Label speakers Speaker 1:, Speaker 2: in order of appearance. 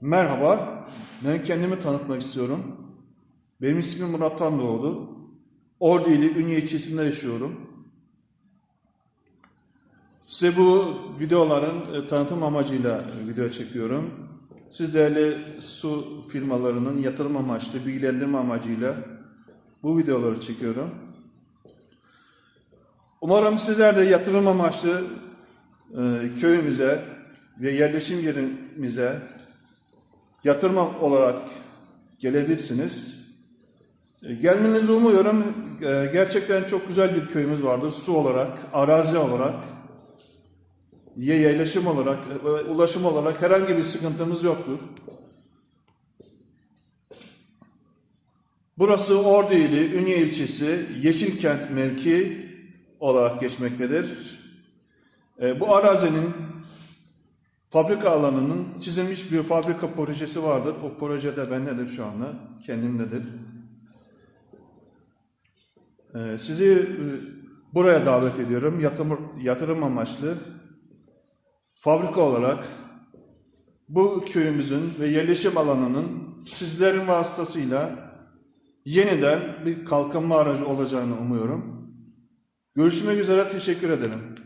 Speaker 1: Merhaba, ben kendimi tanıtmak istiyorum. Benim ismim Murat Tandoğdu. Ordu ili Ünye ilçesinde yaşıyorum. Size bu videoların e, tanıtım amacıyla video çekiyorum. Siz değerli su firmalarının yatırım amaçlı, bilgilendirme amacıyla bu videoları çekiyorum. Umarım sizler de yatırım amaçlı e, köyümüze ve yerleşim yerimize yatırım olarak gelebilirsiniz. E, Gelmenizi umuyorum. E, Gerçekten çok güzel bir köyümüz vardır. Su olarak, arazi olarak, ye- yerleşim olarak, e, ulaşım olarak herhangi bir sıkıntımız yoktur. Burası Ordu ili Ünye ilçesi Yeşilkent mevki olarak geçmektedir. Bu arazinin fabrika alanının çizilmiş bir fabrika projesi vardır. O projede bendedir şu anda, kendimdedir. Ee, sizi e, buraya davet ediyorum. Yatırım, yatırım amaçlı fabrika olarak bu köyümüzün ve yerleşim alanının sizlerin vasıtasıyla yeniden bir kalkınma aracı olacağını umuyorum. Görüşmek üzere, teşekkür ederim.